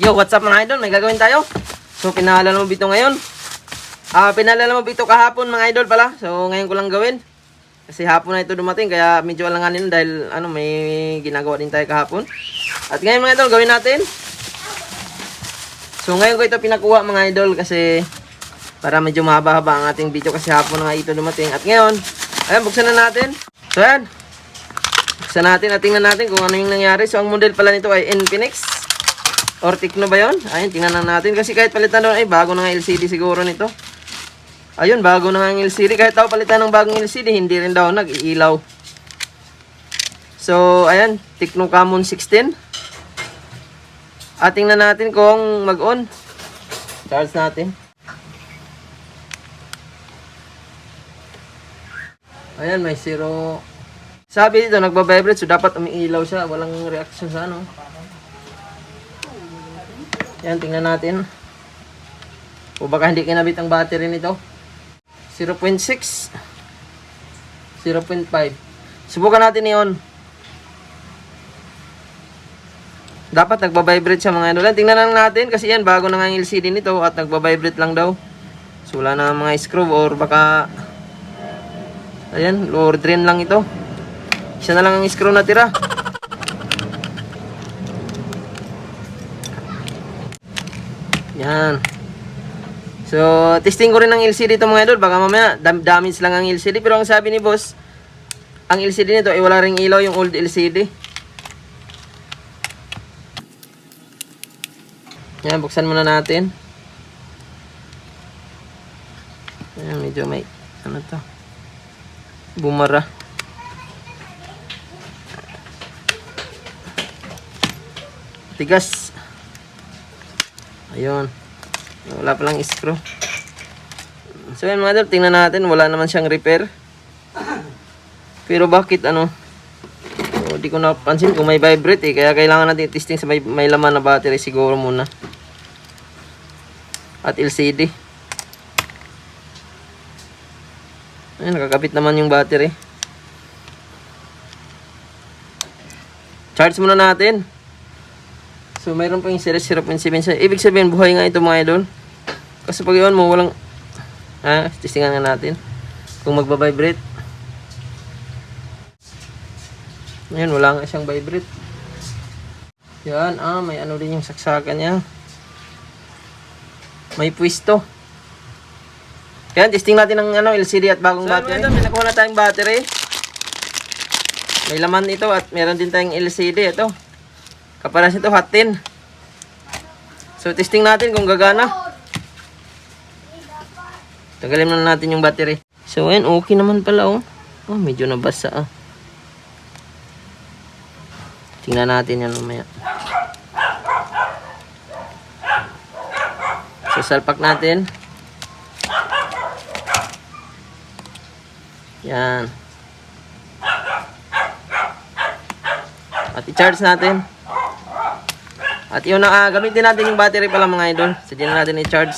Yo, what's up mga idol? May gagawin tayo. So, pinaalala mo bito ngayon. Ah, pinaalala mo bito kahapon mga idol pala. So, ngayon ko lang gawin. Kasi hapon na ito dumating, kaya medyo alanganin dahil ano, may ginagawa din tayo kahapon. At ngayon mga idol, gawin natin. So, ngayon ko ito pinakuha mga idol kasi para medyo mahaba-haba ang ating video kasi hapon na nga ito dumating. At ngayon, ayan, buksan na natin. So, ayan. Buksan natin at tingnan natin kung ano yung nangyari. So, ang model pala nito ay Infinix. Or Tecno ba yun? Ayun, tingnan na natin. Kasi kahit palitan doon, ay bago na nga LCD siguro nito. Ayun, bago na nga ang LCD. Kahit daw palitan ng bagong LCD, hindi rin daw nag-iilaw. So, ayan, Tecno Camon 16. At tingnan natin kung mag-on. Charge natin. Ayan, may zero. Sabi dito, nagbabibrate, so dapat umiilaw siya. Walang reaction sa ano. Yan, tingnan natin. O baka hindi kinabit ang battery nito. 0.6. 0.5. Subukan natin iyon. Dapat nagbabibrate siya mga idol. Tingnan lang natin kasi yan bago na nga ang LCD nito at nagbabibrate lang daw. So wala na mga screw or baka ayan, lower drain lang ito. Isa na lang ang screw na Yan. So, testing ko rin ng LCD ito mga idol. Baka mamaya dam damage lang ang LCD. Pero ang sabi ni boss, ang LCD nito ay wala ring ilaw yung old LCD. Yan, buksan muna natin. Ayan, medyo may, ano to, bumara. Tigas. Ayun. Wala palang screw. So yan mga idol, tingnan natin. Wala naman siyang repair. Pero bakit ano? So, ko napansin kung may vibrate eh. Kaya kailangan natin testing sa may, may laman na battery siguro muna. At LCD. Ayun, nakakabit naman yung battery. Charge muna natin. So, mayroon pa yung series 0.7. Ibig sabihin, buhay nga ito mga idol. Kasi pag iwan mo, walang... Ha? Testingan nga natin. Kung magbabibrate. Ngayon, wala nga siyang vibrate. Yan, ah, may ano din yung saksakan niya. May pwisto. Yan, testing natin ng ano, LCD at bagong battery. So, may nakuha na tayong battery. May laman ito at meron din tayong LCD. Ito. Kaparas ito, hot tin. So, testing natin kung gagana. Tagalin na natin yung battery. So, ayan, okay naman pala, oh. Oh, medyo nabasa, ah. Tingnan natin yan mamaya. So, salpak natin. Yan. At i-charge natin. At yun na, ah, gamitin natin yung battery pala mga idol. So, dyan na natin i-charge.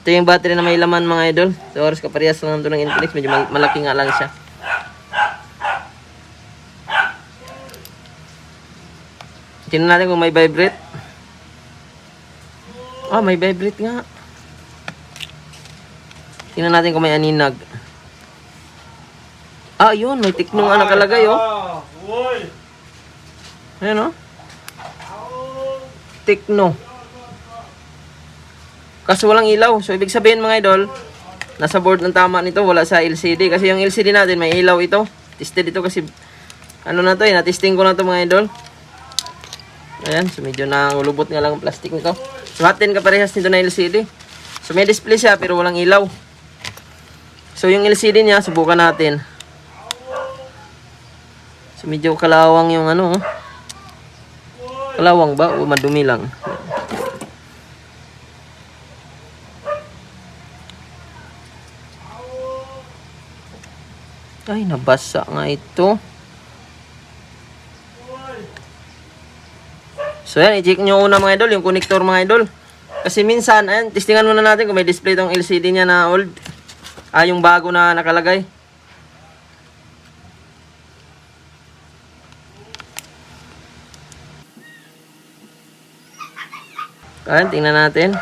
Ito yung battery na may laman mga idol. So, oras kaparehas lang ito ng Infinix. Medyo mal- malaki nga lang siya. Tingnan natin kung may vibrate. Ah, may vibrate nga. Tingnan natin kung may aninag. Ah, yun. May tiknong nga nakalagay, oh. Ayan, oh. Tekno. Kaso walang ilaw. So, ibig sabihin mga idol, nasa board ng tama nito, wala sa LCD. Kasi yung LCD natin, may ilaw ito. Tested ito kasi, ano na to eh, natesting ko na to mga idol. Ayan, so medyo nangulubot nga lang ang plastic nito. So, hot din kaparehas nito na LCD. So, may display siya, pero walang ilaw. So, yung LCD niya, subukan natin. So, medyo kalawang yung ano, oh. Kalawang ba o madumi lang? Ay, nabasa nga ito. So yan, i-check nyo una mga idol, yung connector mga idol. Kasi minsan, ayan, testingan muna natin kung may display tong LCD niya na old. Ah, yung bago na nakalagay. Ayan, tingnan natin.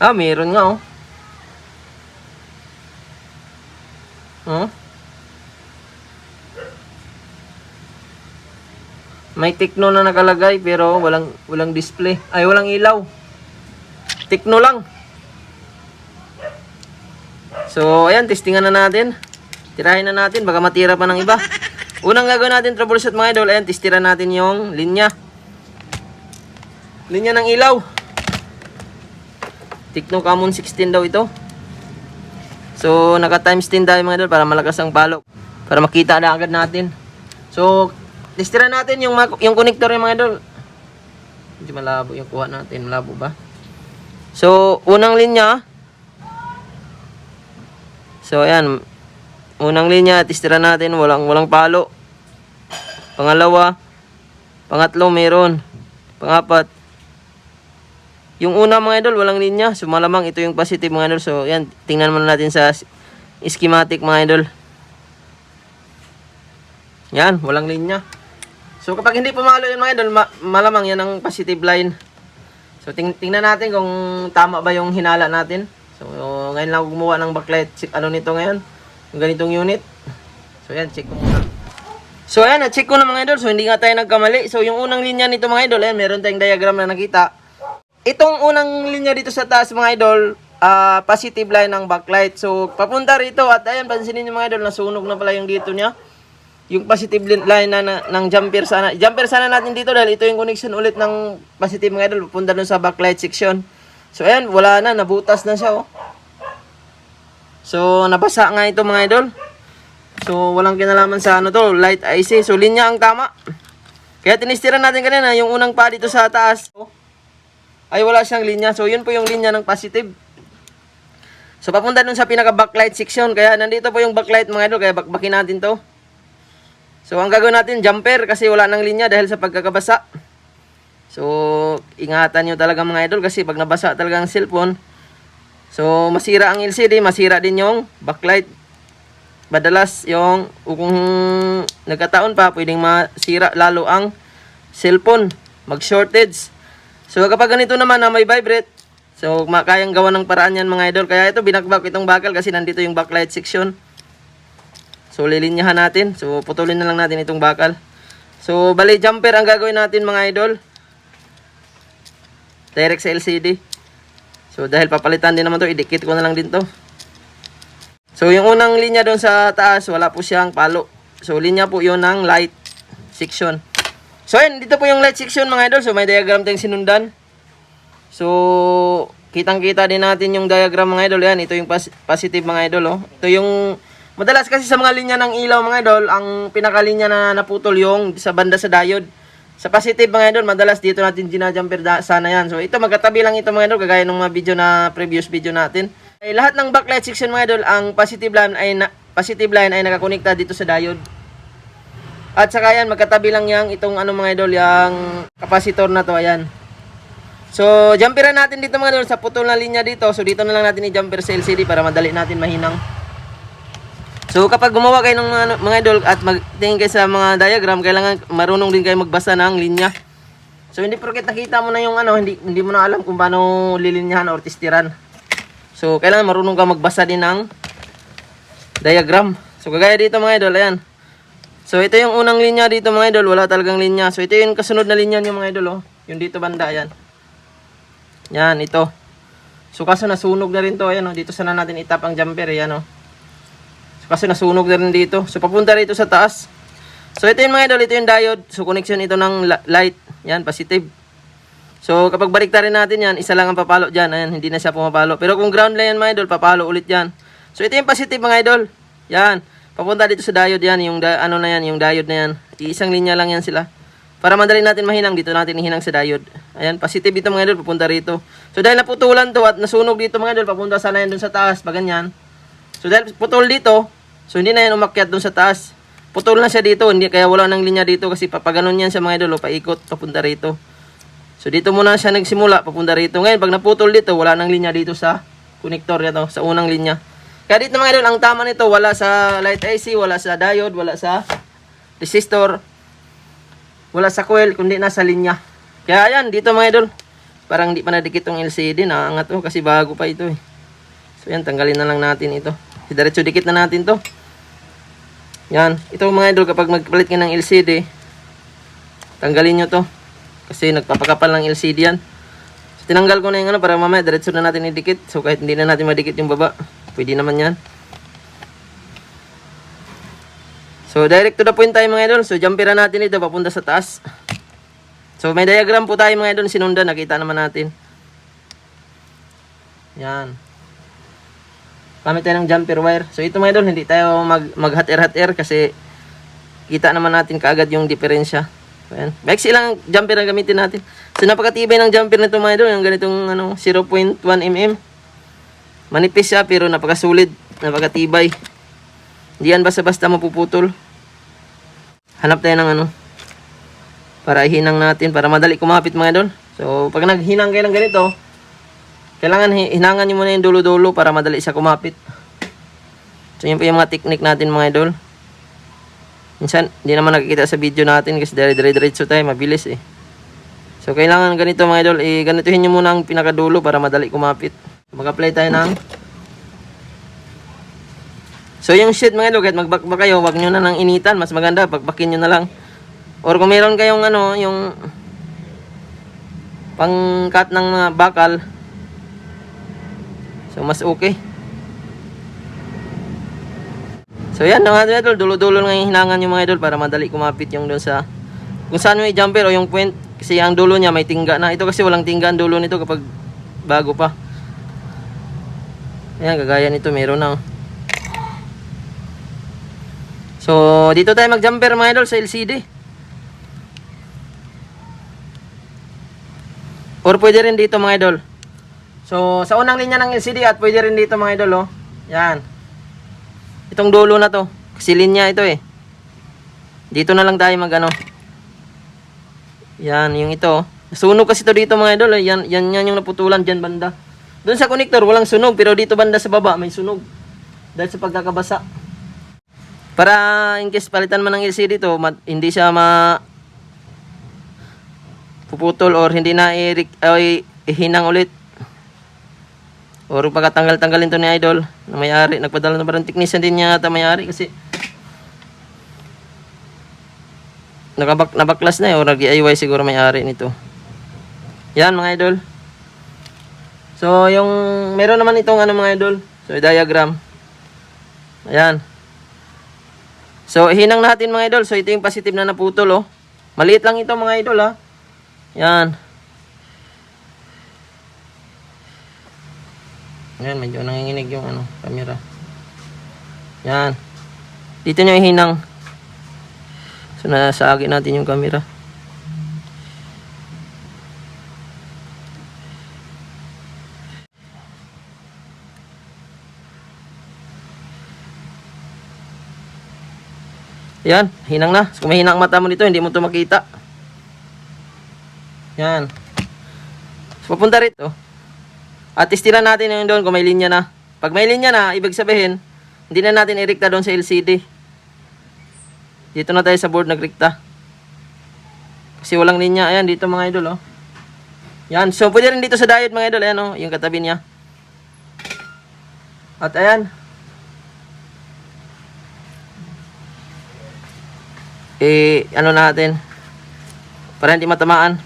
Ah, meron nga oh. Oh. May Tekno na nakalagay pero walang walang display. Ay, walang ilaw. Tekno lang. So, ayan, testingan na natin. Tirahin na natin, baka matira pa ng iba. Unang gagawin natin troubleshoot mga idol, ayan, testiran natin yung linya. Linya ng ilaw. Tekno Camon 16 daw ito. So, naka times 10 tayo mga idol para malakas ang palo. Para makita na agad natin. So, testiran natin yung, yung connector yung mga idol. Medyo malabo yung kuha natin. Malabo ba? So, unang linya. So, ayan. Unang linya, testiran natin. Walang, walang palo. Pangalawa. Pangatlo, meron. Pangapat. Yung una mga idol, walang linya. So, malamang ito yung positive mga idol. So, yan. Tingnan muna natin sa schematic mga idol. Yan, walang linya. So, kapag hindi pumalo yun mga idol, ma- malamang yan ang positive line. So, ting- tingnan natin kung tama ba yung hinala natin. So, ngayon lang gumawa ng backlight. Check ano nito ngayon. Yung ganitong unit. So, yan, check ko muna. So, ayan, na-check ko na mga idol. So, hindi nga tayo nagkamali. So, yung unang linya nito mga idol, ayan, meron tayong diagram na nakita. Itong unang linya dito sa taas mga idol, ah, positive line ng backlight. So, papunta rito at ayan, pansinin niyo mga idol, nasunog na pala yung dito niya. Yung positive lin- line na, na ng jumper sana. Jumper sana natin dito dahil ito yung connection ulit ng positive mga idol, papunta dun sa backlight section. So, ayan, wala na, nabutas na siya, oh. So, nabasa nga ito mga idol. So, walang kinalaman sa ano to, light IC. So, linya ang tama. Kaya tinistiran natin kanina, yung unang pa dito sa taas, oh, ay wala siyang linya. So, yun po yung linya ng positive. So, papunta dun sa pinaka-backlight section. Kaya, nandito po yung backlight mga idol. Kaya, bakbakin natin to. So, ang gagawin natin, jumper kasi wala nang linya dahil sa pagkakabasa. So, ingatan nyo talaga mga idol kasi pag nabasa talaga ang cellphone, so, masira ang LCD, masira din yung backlight. Madalas yung, kung nagkataon pa, pwedeng masira lalo ang cellphone, mag-shortage. So, kapag ganito naman na may vibrate, so, ma- kayang gawa ng paraan yan mga idol. Kaya ito, binakbak itong bakal kasi nandito yung backlight section. So, lilinyahan natin. So, putulin na lang natin itong bakal. So, bali, jumper ang gagawin natin mga idol. Direct sa LCD. So, dahil papalitan din naman to, idikit ko na lang din to. So, yung unang linya doon sa taas, wala po siyang palo. So, linya po yun ng light section. So, ayun, dito po yung light section mga idol. So, may diagram tayong sinundan. So, kitang-kita din natin yung diagram mga idol. Yan, ito yung positive mga idol. Oh. Ito yung, madalas kasi sa mga linya ng ilaw mga idol, ang pinakalinya na naputol yung sa banda sa diode. Sa positive mga idol, madalas dito natin ginajumper sana yan. So, ito magkatabi lang ito mga idol, kagaya ng mga video na previous video natin. Ay, lahat ng backlight section mga idol, ang positive line ay na, positive line ay nakakonekta dito sa diode. At saka yan, magkatabi lang yang itong ano mga idol, yung capacitor na to, ayan. So, jumperan natin dito mga idol sa putol na linya dito. So, dito na lang natin i-jumper sa LCD para madali natin mahinang. So, kapag gumawa kayo ng mga, mga idol at magtingin kayo sa mga diagram, kailangan marunong din kayo magbasa ng linya. So, hindi porket nakita mo na yung ano, hindi, hindi mo na alam kung paano lilinyahan or testiran. So, kailangan marunong ka magbasa din ng diagram. So, kagaya dito mga idol, ayan. So, ito yung unang linya dito mga idol. Wala talagang linya. So, ito yung kasunod na linya nyo mga idol. Oh. Yung dito banda, ayan. Yan, ito. So, kaso nasunog na rin to. Ayan, oh. Dito sana natin itap ang jumper. Ayan, oh. So, kaso nasunog na rin dito. So, papunta rito sa taas. So, ito yung mga idol. Ito yung diode. So, connection ito ng light. Yan, positive. So, kapag baliktarin natin yan, isa lang ang papalo dyan. Ayan, hindi na siya pumapalo. Pero kung ground line yan, mga idol, papalo ulit yan. So, ito yung positive, mga idol. Yan. Papunta dito sa diode yan. Yung, ano na yan, yung diode na yan. Iisang linya lang yan sila. Para madali natin mahinang, dito natin ihinang sa diode. Ayan, positive dito, mga idol, papunta rito. So, dahil naputulan to at nasunog dito, mga idol, papunta sana yan dun sa taas, pa ganyan. So, dahil putol dito, so hindi na yan umakyat dun sa taas. Putol na siya dito, hindi, kaya wala nang linya dito kasi papaganon yan sa mga idol, paikot, papunta rito. So dito muna siya nagsimula papunta rito. Ngayon pag naputol dito, wala nang linya dito sa connector nito, sa unang linya. Kaya dito mga idol, ang tama nito wala sa light IC, wala sa diode, wala sa resistor, wala sa coil, kundi nasa linya. Kaya yan, dito mga idol. parang hindi pa nadikit tong LCD. Naangat to kasi bago pa ito eh. So yan, tanggalin na lang natin ito. Diretso dikit na natin to. Yan. Ito mga idol, kapag magpalit ka ng LCD, tanggalin nyo to. Kasi nagpapakapal ng LCD yan. So, tinanggal ko na yung ano para mamaya diretso na natin idikit. So kahit hindi na natin madikit yung baba, pwede naman yan. So direct to the point tayo mga idol. So jumperan natin ito papunta sa taas. So may diagram po tayo mga idol sinundan. Nakita naman natin. Yan. Gamit tayo ng jumper wire. So ito mga idol, hindi tayo mag, mag hot air hot air kasi kita naman natin kaagad yung diferensya. Ayan. Maiksi lang jumper ang gamitin natin. So napakatibay ng jumper nito mga idol, yung ganitong ano 0.1 mm. Manipis siya pero napakasulit, napakatibay. Hindi yan basta-basta mapuputol. Hanap tayo ng ano para ihinang natin para madali kumapit mga idol. So pag naghinang kayo ng ganito, kailangan hi- hinangan nyo muna yung dulo-dulo para madali siya kumapit. So yun po yung mga technique natin mga idol. Minsan, hindi naman nakikita sa video natin kasi dire-diretso tayo, mabilis eh. So, kailangan ganito mga idol, eh, ganituhin nyo muna ang pinakadulo para madali kumapit. Mag-apply tayo ng... So, yung sheet mga kahit magbakbak kayo, wag nyo na nang initan. Mas maganda, bakbakin nyo na lang. Or kung meron kayong ano, yung pang-cut ng mga bakal, so mas okay. So yan mga idol, dulo-dulo lang yung hinangan yung mga idol para madali kumapit yung doon sa kung saan may jumper o yung point kasi ang dulo niya may tingga na. Ito kasi walang tingga ang dulo nito kapag bago pa. Ayan, kagaya nito meron na. oh. So, dito tayo mag-jumper mga idol sa LCD. Or pwede rin dito mga idol. So, sa unang linya ng LCD at pwede rin dito mga idol, oh. Yan. Itong dulo na to. Kasi linya ito eh. Dito na lang tayo mag ano. Yan, yung ito. oh. Sunog kasi to dito mga idol. eh. Yan, yan, yan yung naputulan dyan banda. Doon sa connector, walang sunog. Pero dito banda sa baba, may sunog. Dahil sa pagkakabasa. Para in case palitan man ng LCD to, ma- hindi siya ma puputol or hindi na i- ay ihinang ulit. Or pagkatanggal-tanggalin to ni Idol na may-ari. Nagpadala na parang technician din niya ata may-ari kasi nakabak nabaklas na eh or nag-DIY siguro may-ari nito. Yan mga idol. So yung meron naman itong ano mga idol. So diagram. Ayan. So hinang natin mga idol. So ito yung positive na naputol oh. Maliit lang ito mga idol ha. Yan. Yan, medyo nanginginig yung ano, camera. Yan. Dito nyo ihinang. So, nasagi natin yung camera. Yan, hinang na. Kung may hinang mata mo dito, hindi mo to makita. Yan. So, papunta rito. At istilan natin yung doon kung may linya na. Pag may linya na, ibig sabihin, hindi na natin irikta doon sa LCD. Dito na tayo sa board nagrikta. Kasi walang linya. Ayan, dito mga idol, oh. Yan. So, pwede rin dito sa diode, mga idol. Ayan, oh, yung katabi niya. At ayan. Eh, ano natin. Para hindi matamaan.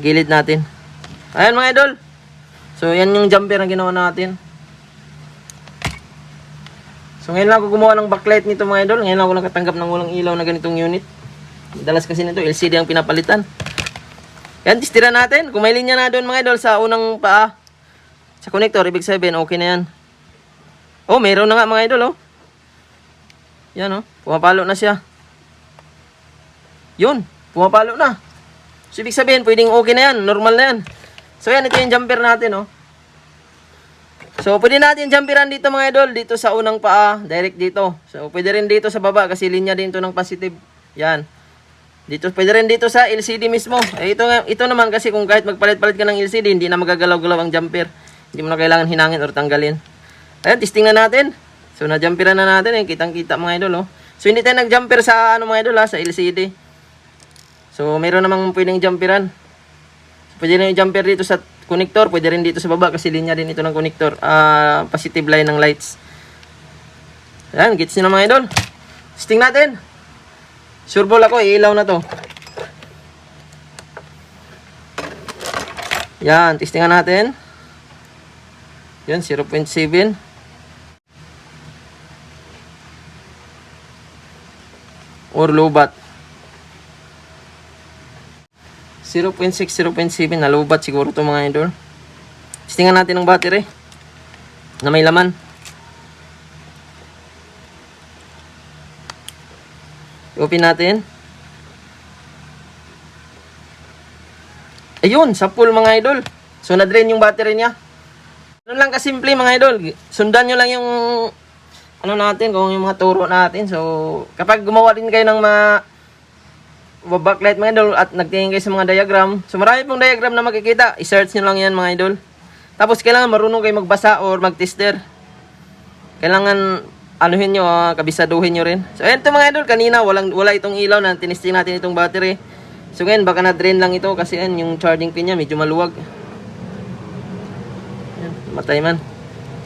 Gilid natin. Ayan mga idol. So yan yung jumper na ginawa natin. So ngayon lang ako gumawa ng backlight nito mga idol. Ngayon lang ako nakatanggap ng walang ilaw na ganitong unit. Dalas kasi nito LCD ang pinapalitan. Yan, tistira natin. Kung may linya na doon mga idol sa unang paa. Sa connector, ibig sabihin okay na yan. Oh, meron na nga mga idol oh. Yan oh, pumapalo na siya. Yun, pumapalo na. So, ibig sabihin, pwedeng okay na yan. Normal na yan. So, yan. Ito yung jumper natin, oh. So, pwede natin jumperan dito, mga idol. Dito sa unang paa. Direct dito. So, pwede rin dito sa baba kasi linya din to ng positive. Yan. Dito, pwede rin dito sa LCD mismo. Eh, ito, ito naman kasi kung kahit magpalit-palit ka ng LCD, hindi na magagalaw-galaw ang jumper. Hindi mo na kailangan hinangin or tanggalin. Ayan, testing na natin. So, na-jumperan na natin. Eh. Kitang-kita, mga idol, oh. So, hindi tayo nag-jumper sa, ano, mga idol, ha, sa LCD. So, meron namang pwedeng jumperan. Pwede rin jumper dito sa connector, pwede rin dito sa baba kasi linya din ito ng connector. Ah, positive line ng lights. Ayan, gets nyo na mga idol. Testing natin. Sure ball ako, iilaw na to. Yan, testingan natin. Yan, 0.7. Or low bat. 0.6, 0.7 na low bat siguro to mga idol. Testingan natin ng battery na may laman. Open natin. Ayun, sa full mga idol. So na-drain yung battery niya. Ano lang kasimple mga idol. Sundan nyo lang yung ano natin, kung yung mga turo natin. So, kapag gumawa din kayo ng mga backlight mga idol at nagtingin kayo sa mga diagram. So marami pong diagram na makikita. I-search nyo lang yan mga idol. Tapos kailangan marunong kayo magbasa or mag-tester. Kailangan anuhin nyo, ah, kabisaduhin nyo rin. So ayan to mga idol, kanina walang, wala itong ilaw na tinisting natin itong battery. So ngayon baka na-drain lang ito kasi yan, yung charging pin niya medyo maluwag. Ayan, matay man.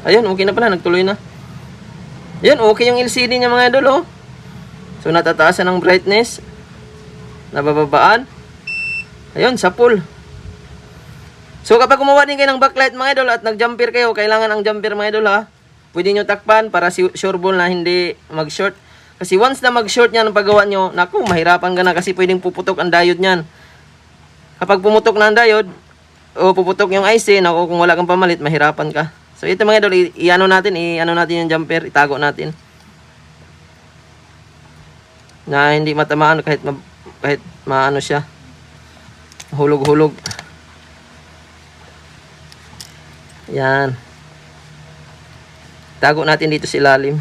Ayun, okay na pala, nagtuloy na. Ayun, okay yung LCD niya mga idol oh. So natataasan ng brightness. Nabababaan. Ayun, sa full. So kapag gumawa din kayo ng backlight mga idol at nag-jumper kayo, kailangan ang jumper mga idol ha. Pwede nyo takpan para si sure ball na hindi mag-short. Kasi once na mag-short yan ang paggawa nyo, naku, mahirapan ka na kasi pwedeng puputok ang diode niyan. Kapag pumutok na ang diode, o puputok yung IC, naku, kung wala kang pamalit, mahirapan ka. So ito mga idol, i-ano natin, i-ano natin yung jumper, itago natin. Na hindi matamaan kahit ma- kahit maano siya. Hulog-hulog. Yan. Tago natin dito sa ilalim.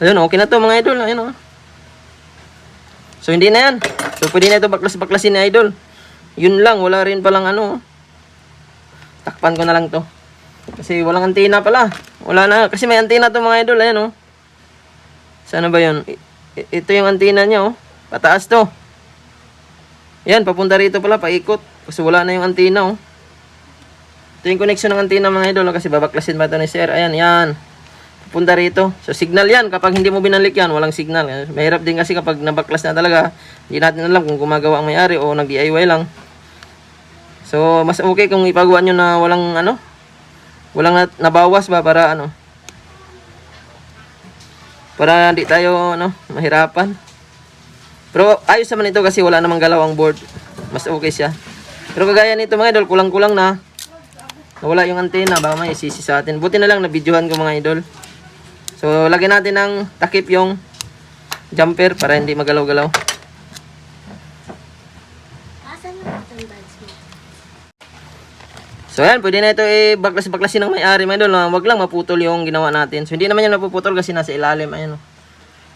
Ayun, okay na to mga idol. Ayun, oh. So, hindi na yan. So, pwede na ito baklas-baklasin ni idol. Yun lang, wala rin palang ano. oh. Takpan ko na lang to. Kasi walang antena pala. Wala na. Kasi may antena to mga idol. Ayan, oh. Sana ba yun? I- ito yung antena niya, oh. Pataas to. Yan, papunta rito pala, paikot. Kasi wala na yung antena, oh. Ito yung connection ng antena mga idol, oh, kasi babaklasin ba ito ni sir? Ayan, yan. Papunta rito. So, signal yan. Kapag hindi mo binalik yan, walang signal. Mahirap din kasi kapag nabaklas na talaga, hindi natin alam kung gumagawa ang may-ari o nag-DIY lang. So, mas okay kung ipagawa nyo na walang ano, walang nat- nabawas ba para ano, para hindi tayo ano, mahirapan. Pero ayos naman ito kasi wala namang galaw ang board. Mas okay siya. Pero kagaya nito mga idol, kulang-kulang na. Nawala yung antena, baka may isisi sa atin. Buti na lang na videohan ko mga idol. So, lagyan natin ng takip yung jumper para hindi magalaw-galaw. Asan na itong bags mo? So, ayan, pwede na ito i-baklas-baklasin ng may-ari mga idol. no? Wag lang maputol yung ginawa natin. So, hindi naman yan napuputol kasi nasa ilalim. Ayan, oh.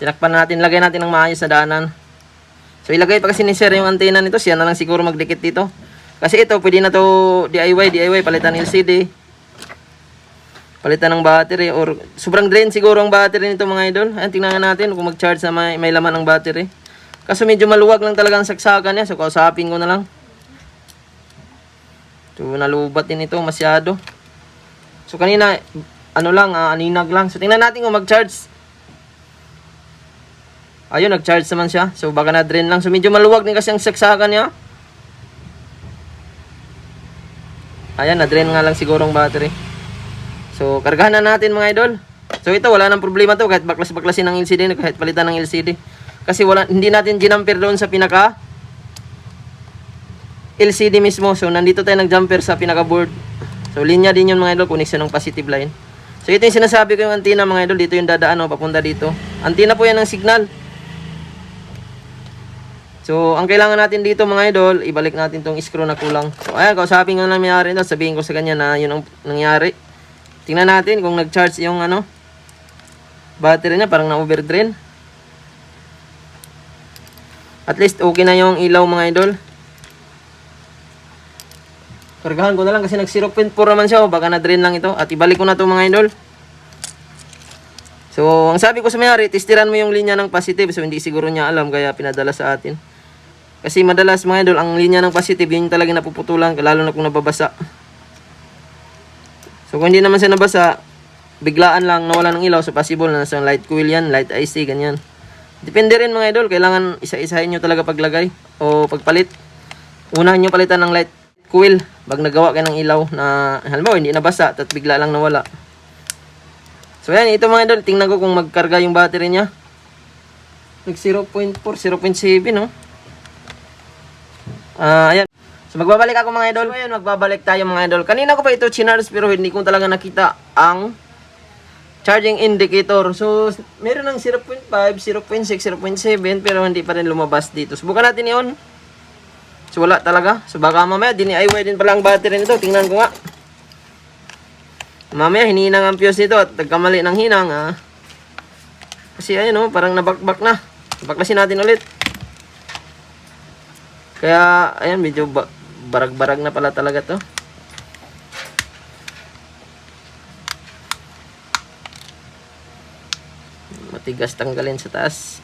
Tinakpan natin, lagay natin ng maayos na daanan. So, ilagay pa kasi ni sir yung antena nito. Siya na lang siguro magdikit dito. Kasi ito, pwede na to DIY, DIY, palitan LCD. Palitan ng battery or sobrang drain siguro ang battery nito mga idol. Ayan, tingnan natin kung mag-charge na may, may laman ng battery. Kaso medyo maluwag lang talaga ang saksakan niya. So, kausapin ko na lang. So, nalubat din ito masyado. So, kanina, ano lang, ah, aninag lang. So, tingnan natin kung mag-charge. Ayun, nag-charge naman siya. So, baka na-drain lang. So, medyo maluwag din kasi ang saksakan niya. Ayan, na-drain nga lang siguro ang battery. So, kargahan na natin mga idol. So, ito, wala nang problema to. Kahit baklas-baklasin ng LCD, kahit palitan ng LCD. Kasi wala, hindi natin ginamper doon sa pinaka LCD mismo. So, nandito tayo nag-jumper sa pinaka-board. So, linya din yun mga idol, connection ng positive line. So, ito yung sinasabi ko yung antenna mga idol. Dito yung dadaan, oh, papunta dito. Antenna po yan ng signal. So, ang kailangan natin dito mga idol, ibalik natin tong screw na kulang. So, ayan, kausapin ko na nangyari. Sabihin ko sa kanya na yun ang nangyari. Tingnan natin kung nag-charge yung ano, battery niya, parang na-overdrain. At least okay na yung ilaw mga idol. Kargahan ko na lang kasi nag 0.4 naman siya. o Baka na-drain lang ito. At ibalik ko na to mga idol. So, ang sabi ko sa mayari, testiran mo yung linya ng positive. So, hindi siguro niya alam kaya pinadala sa atin. Kasi madalas mga idol, ang linya ng positive, yun talaga napuputulan, lalo na kung nababasa. So kung hindi naman siya nabasa, biglaan lang nawala ng ilaw, so possible na nasa light coil yan, light IC, ganyan. Depende rin mga idol, kailangan isa-isahin nyo talaga paglagay o pagpalit. Unahin nyo palitan ng light coil pag nagawa kayo ng ilaw na halimbawa hindi nabasa at bigla lang nawala. So yan, ito mga idol, tingnan ko kung magkarga yung battery niya. Nag 0.4, 0.7 no? Ah, ayan. So magbabalik ako mga idol. Ngayon magbabalik tayo mga idol. Kanina ko pa ito chinarge pero hindi ko talaga nakita ang charging indicator. So meron ng 0.5, 0.6, 0.7 pero hindi pa rin lumabas dito. Subukan natin 'yon. So wala talaga. So baka mamaya dini-IY din pala ang battery nito. Tingnan ko nga. Mamaya hininang ang fuse nito at nagkamali ng hinang ah. Kasi ayun oh, parang nabakbak na. Baklasin natin ulit. Kaya, ayan, medyo ba- barag-barag na pala talaga to. Matigas tanggalin sa taas.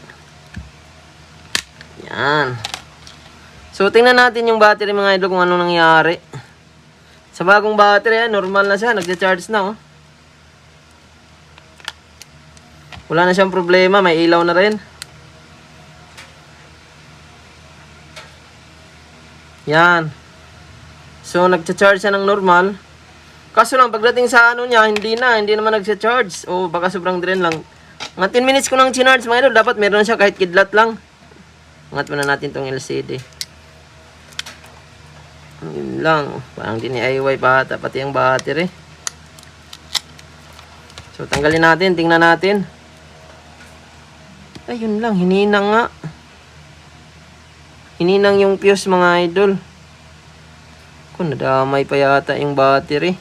Yan. So, tingnan natin yung battery mga idol kung ano nangyari. Sa bagong battery, normal na siya. Nagja-charge na, oh. Wala na siyang problema. May ilaw na rin. Yan. So, nagcha-charge siya ng normal. Kaso lang, pagdating sa ano niya, hindi na. Hindi naman nagcha-charge. O, baka sobrang drain lang. Mga 10 minutes ko nang chinarge, mga idol. Dapat meron siya kahit kidlat lang. Angat muna natin tong LCD. Yun lang. Parang dini-IY pa ata, pati ang battery. So, tanggalin natin. Tingnan natin. Ayun lang. Hininang nga. Hininang yung fuse mga idol. Kung nadamay pa yata yung battery.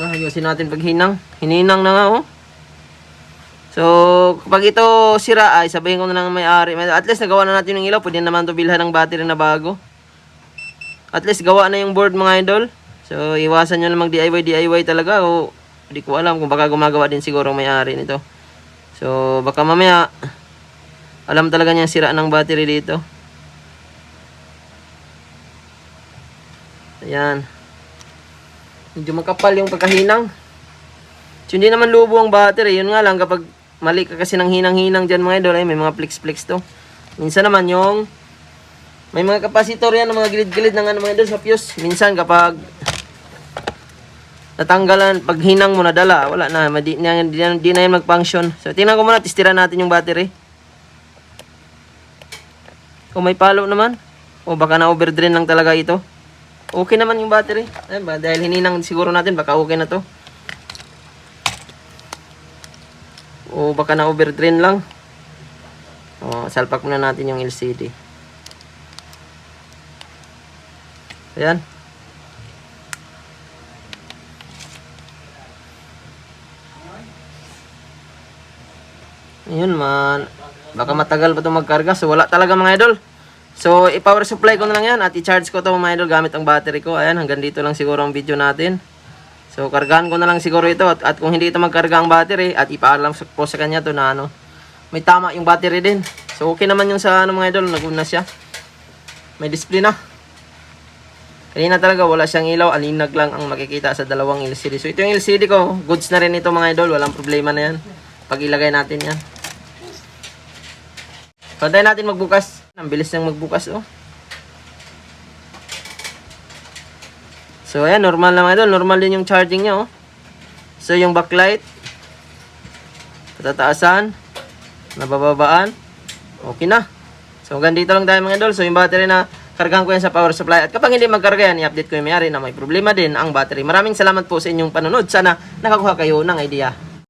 Ah, ayusin natin pag hinang. Hininang na nga oh. So, kapag ito sira ay sabihin ko na lang ang may-ari. At least nagawa na natin yung ilaw. Pwede naman to bilhan ng battery na bago. At least gawa na yung board mga idol. So, iwasan nyo na mag DIY DIY talaga. O, hindi ko alam kung baka gumagawa din siguro may-ari nito. So, baka mamaya alam talaga niya sira ng battery dito. Ayan. Medyo makapal yung pagkahinang. So, hindi naman lubo ang battery. Yun nga lang, kapag mali ka kasi ng hinang-hinang dyan mga idol, ay may mga flex-flex to. Minsan naman yung may mga kapasitor yan ng mga gilid-gilid ng ano mga idol sa fuse. Minsan kapag natanggalan, pag hinang mo nadala, wala na, di, di, di, di na yan mag-function. So, tingnan ko muna, testira natin yung battery. Kung may palo naman, o baka na-overdrain lang talaga ito. Okay naman yung battery. Ayun ba, dahil hininang siguro natin, baka okay na to. O baka na-overdrain lang. O, salpak muna natin yung LCD. Ayan. Ayun man. Baka matagal pa ito magkarga. So wala talaga mga idol. So i-power supply ko na lang yan at i-charge ko to mga idol gamit ang battery ko. Ayan hanggang dito lang siguro ang video natin. So kargahan ko na lang siguro ito at, at kung hindi ito magkarga ang battery at ipaalam po sa kanya to na ano. May tama yung battery din. So okay naman yung sa ano mga idol. Naguna siya. May display na. Kanina talaga wala siyang ilaw, alinag lang ang makikita sa dalawang LCD. So ito yung LCD ko, goods na rin ito mga idol, walang problema na yan. Pag ilagay natin yan. Pantay natin magbukas. Ang bilis niyang magbukas oh. So ayan, normal na mga idol, normal din yung charging niya oh. So yung backlight, patataasan, nabababaan, okay na. So hanggang dito lang tayo mga idol. So yung battery na kargahan ko yan sa power supply. At kapag hindi magkarga yan, i-update ko yung mayari na may problema din ang battery. Maraming salamat po sa inyong panonood. Sana nakakuha kayo ng idea.